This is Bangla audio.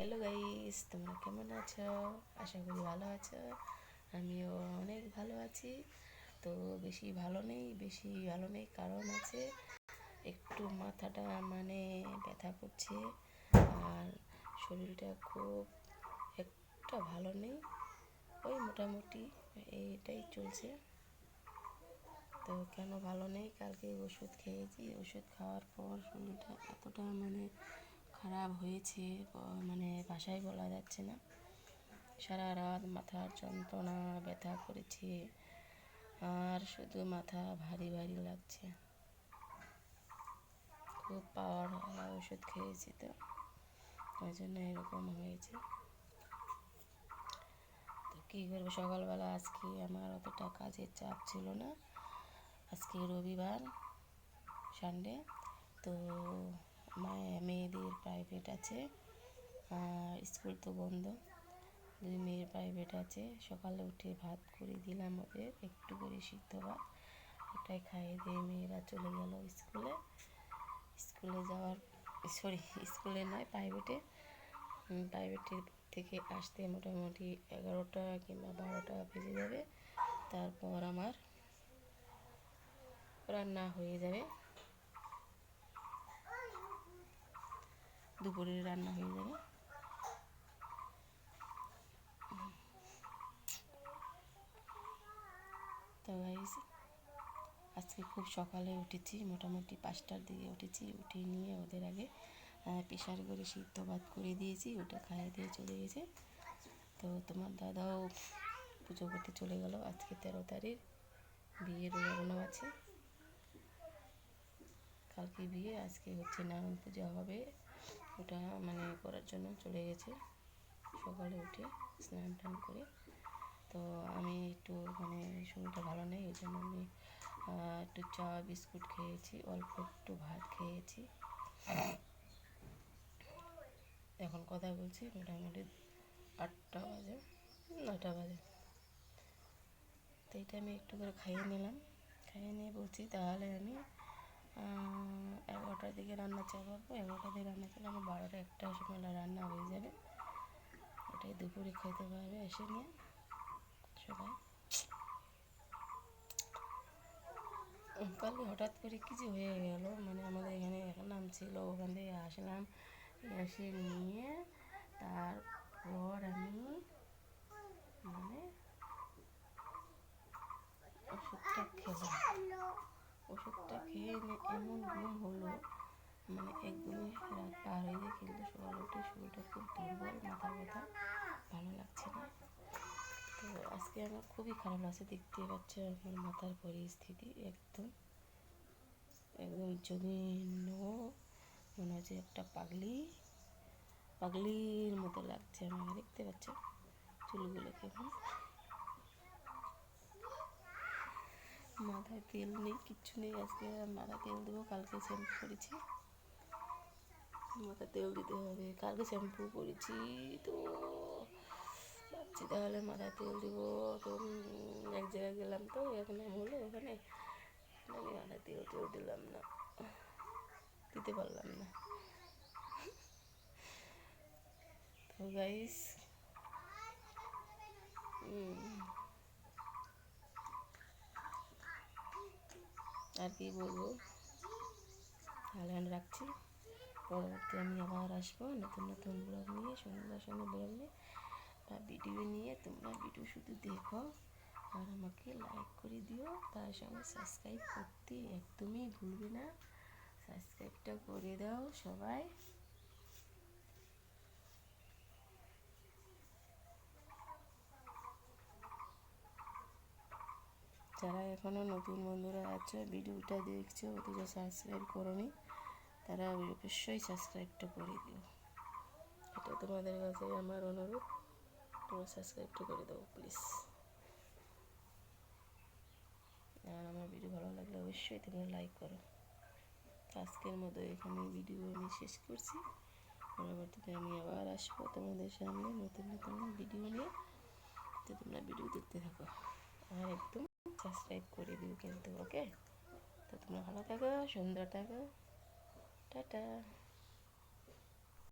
হ্যালো গাইস তোমরা কেমন আছো? আশা করি ভালো আছো। আমিও অনেক ভালো আছি। তো বেশি ভালো নেই, বেশি ভালো নেই কারণ আছে একটু মাথাটা মানে ব্যথা করছে আর শরীরটা খুব একটা ভালো নেই। ওই মোটামুটি এইটাই চলছে। তো কেন ভালো নেই? কালকে ওষুধ খেয়েছি, ওষুধ খাওয়ার পর শরীরটা এতটা মানে খারাপ হয়েছে মানে ভাষায় বলা যাচ্ছে না। সারা রাত মাথার যন্ত্রণা, ব্যথা করেছে, আর শুধু মাথা ভারী ভারী লাগছে। খুব পাওয়ার ওষুধ খেয়েছি তো, ওই জন্য এরকম হয়েছে। তো কী করব, সকালবেলা আজকে আমার অতটা কাজের চাপ ছিল না। আজকে রবিবার সানডে তো মেয়েদের প্রাইভেট আছে। আর স্কুল তো বন্ধ। দুই মেয়ের প্রাইভেট আছে। সকালে উঠে ভাত করে দিলাম ওদের, একটু করে সিদ্ধ ভাত। ওটাই খাইয়ে দিয়ে মেয়েরা চলে গেল স্কুলে স্কুলে যাওয়ার সরি স্কুলে নয় প্রাইভেটে প্রাইভেটের থেকে আসতে মোটামুটি এগারোটা কিংবা বারোটা বেজে যাবে। তারপর আমার রান্না হয়ে যাবে। দুপুরের রান্না হয়ে যাবে। তো আজকে খুব সকালে উঠেছি, মোটামুটি পাঁচটার দিকে উঠেছি, উঠে নিয়ে ওদের আগে প্রেশার করে সিদ্ধ ভাত করে দিয়েছি, ওটা খাইয়ে দিয়ে চলে গেছে। তো তোমার দাদাও পুজো করতে চলে গেল, আজকে তেরো তারিখ, বিয়ের লগ্ন আছে। কালকে বিয়ে, আজকে হচ্ছে নারায়ণ পূজা হবে। ওটা মানে করার জন্য চলে গেছে। সকালে উঠে স্নান টান করে। তো আমি একটু মানে শরীরটা ভালো নেই, ওই জন্য আমি একটু চা, বিস্কুট খেয়েছি, অল্প একটু ভাত খেয়েছি। এখন কথা বলছি মোটামুটি আটটা বাজে নটা বাজে। তো এইটা আমি একটু করে খাইয়ে নিলাম। খাইয়ে নিয়ে বলছি তাহলে আমি এগারোটার দিকে রান্না চাপাবো এগারোটার দিকে রান্না চালে আমার বারোটা একটা সময় রান্না হয়ে যাবে। ওটাই দুপুরে খেতে পারবে এসে নিয়ে। সবাই। কালকে হঠাৎ করে কি যে হয়ে গেল। মানে আমাদের এখানে নাম ছিল, ওখান থেকে আসলাম। এসে নিয়ে তারপর আমি এমন ঘুম হলো মানে একদমই রাত পার হয়ে যায়, কিন্তু সকালে উঠে শরীরটা খুব দুর্বল মাথা ব্যথা, ভালো লাগছে না। তো আজকে আমার খুবই খারাপ লাগছে, দেখতে পাচ্ছে আমার মাথার পরিস্থিতি একদম একদম জঘন্য মনে হচ্ছে একটা পাগলি, পাগলির মতো লাগছে আমাকে, দেখতে পাচ্ছ? চুলগুলো কেমন? মাথায় তেল নেই, কিচ্ছু নেই। আজকে মাথা তেল দেবো, কালকে শ্যাম্পু করেছি। মাথায় তেল দিতে হবে, কালকে শ্যাম্পু করেছি তো। ভাবছি তাহলে মাথায় তেল দিব। তো এক জায়গায় গেলাম তো, এখানে হলো ওখানে। আমি মাথায় তেল তেল দিলাম না, দিতে পারলাম না। তো গাইস আর কি বলব তাহলে আমি রাখছি। পরবর্তী আমি আবার আসব নতুন নতুন ব্লগ নিয়ে সুন্দর সুন্দর ব্লগ নিয়ে, বা ভিডিও নিয়ে। তোমরা ভিডিও শুধু দেখো আর আমাকে লাইক করে দিও। তার সঙ্গে সাবস্ক্রাইব করতে একদমই ভুলবে না। সাবস্ক্রাইবটা করে দাও সবাই। যারা নতুন বন্ধুরা আছে, ভিডিওটা দেখছ অথচ সাবস্ক্রাইব করোনি, তারা অবশ্যই সাবস্ক্রাইবটা করে দিও। এটা তোমাদের কাছে আমার অনুরোধ, তোমরা সাবস্ক্রাইবটা করে দাও প্লিজ আর আমার ভিডিও ভালো লাগলে অবশ্যই তোমরা লাইক করো। আজকের মতো এখানে ভিডিও আমি শেষ করছি। পরবর্তীতে আমি আবার আসব তোমাদের সামনে নতুন নতুন ভিডিও নিয়ে। তো তোমরা ভিডিও দেখতে থাকো। আর একদম সাবস্ক্রাইব করে দিও কিন্তু ওকে? তো তোমরা ভালো থাকো সুন্দর থাকো। টাটা।